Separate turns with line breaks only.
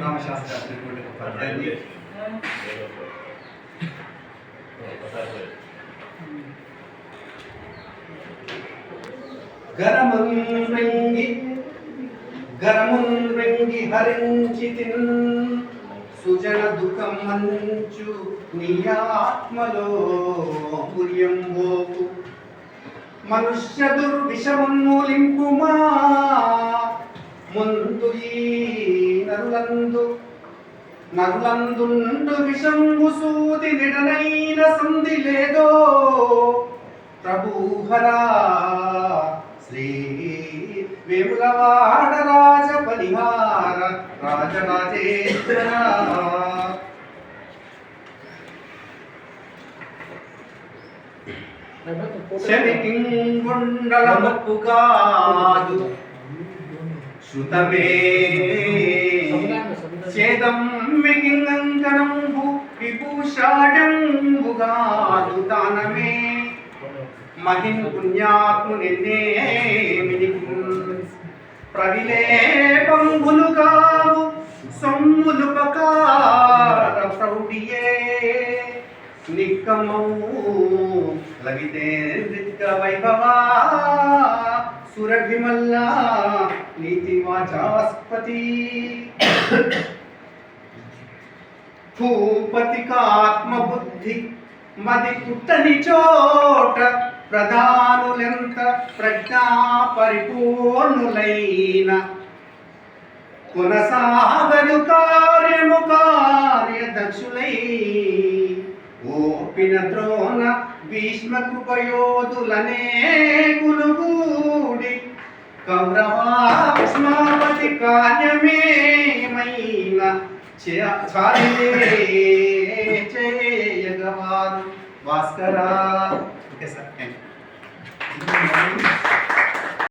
రామశాస్త్రి రాసినటువంటి ఒక పద్యాన్ని గరముంగి గరముంగి హరించి తిన్ సుజన దుఃఖం మంచు నీ ఆత్మలో పుర్యంబోకు మనుష్య దుర్విషమున్మూలింపుమా ముందు ఈ నరులందు నరులందుండు విషంబు సూది నిడనైన సంధి లేదో. ప్రభుహరా శ్రీ వేములవాడ రాజ పరిహార రాజరాజేంద్ర శనికింగుండల ముప్పు కాదు. శృతమే చేదం మిగింగంకరంబు విభూషాడంబుగాదు దానమే మహిన్ పుణ్యాత్మునిన్నేమిని ప్రవిలేపంబులు కావు సొమ్ములు పకార ప్రౌఢియే నిక్కమౌ లవితే వైభవా. సురభిమల్లా నీతి వాచాస్పతి భూపతికాత్మ బుద్ధి మది పుట్టని చోట ప్రధానులెంత ప్రజ్ఞా పరిపూర్ణులైన కొనసాగను కార్యము కార్యదక్షులై ఓపిన ద్రోణ భీష్మ కృపయోధులనే గునుగూడి కౌరవాస్మాపతి కార్యమేమైన చేయగవారు భాస్కరా ఓకే సార్ థ్యాంక్ యూ